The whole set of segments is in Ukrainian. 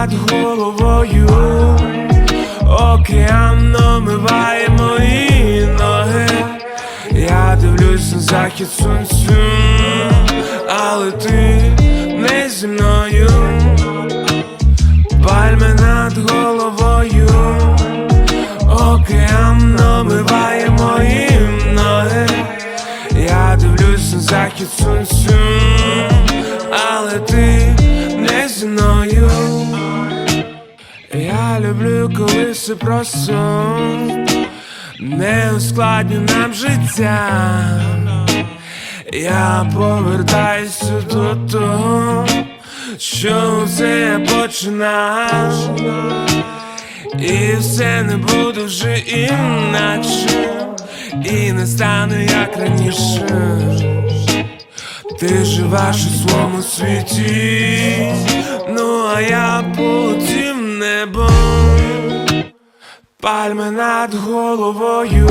над головою, океан омиває мої ноги. Я дивлюсь на захід сонцю, але ти не зі мною. Пальми над головою, океан омиває мої ноги. Я дивлюсь на захід сонцю, але ти не зі мною. Люблю, коли все просто. Не ускладню нам життя. Я повертаюся до того, що це я починав, і все не буде вже інакше, і не стане як раніше. Ти живеш у своєму світі, ну а я полетів небом, пальми над головою,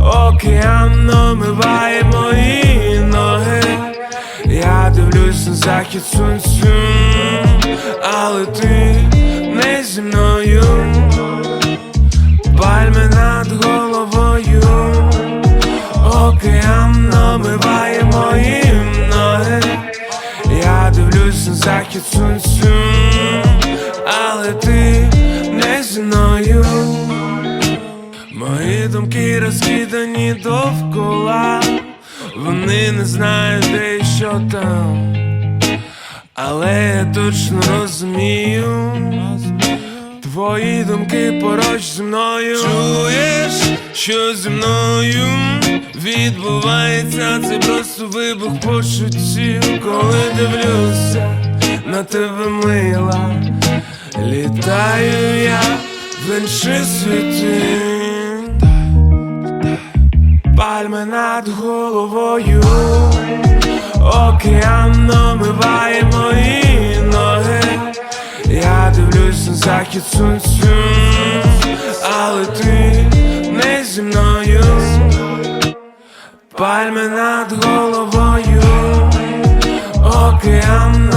океан омиває мої ноги. Я дивлюсь на захід сонцю, але ти не зі мною, пальми над головою. Океан омиває мої ноги. Я дивлюсь на захід сонцю, але ти не зі мною. Мої думки розкидані довкола, вони не знають, де і що там. Але я точно розумію, твої думки поруч зі мною. Чуєш, що зі мною відбувається, це просто вибух почуттів, коли дивлюся на тебе мила. Літаю я в інші світи. Пальми над головою, океан омиває мої ноги. Я дивлюсь на захід сонцю, але ти не зі мною. Пальми над головою, океан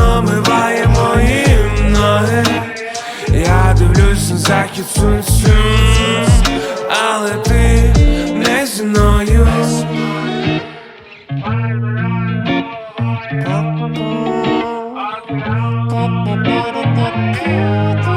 Тільки цю, але ти не зі мною Па-па-па-па-па-па-па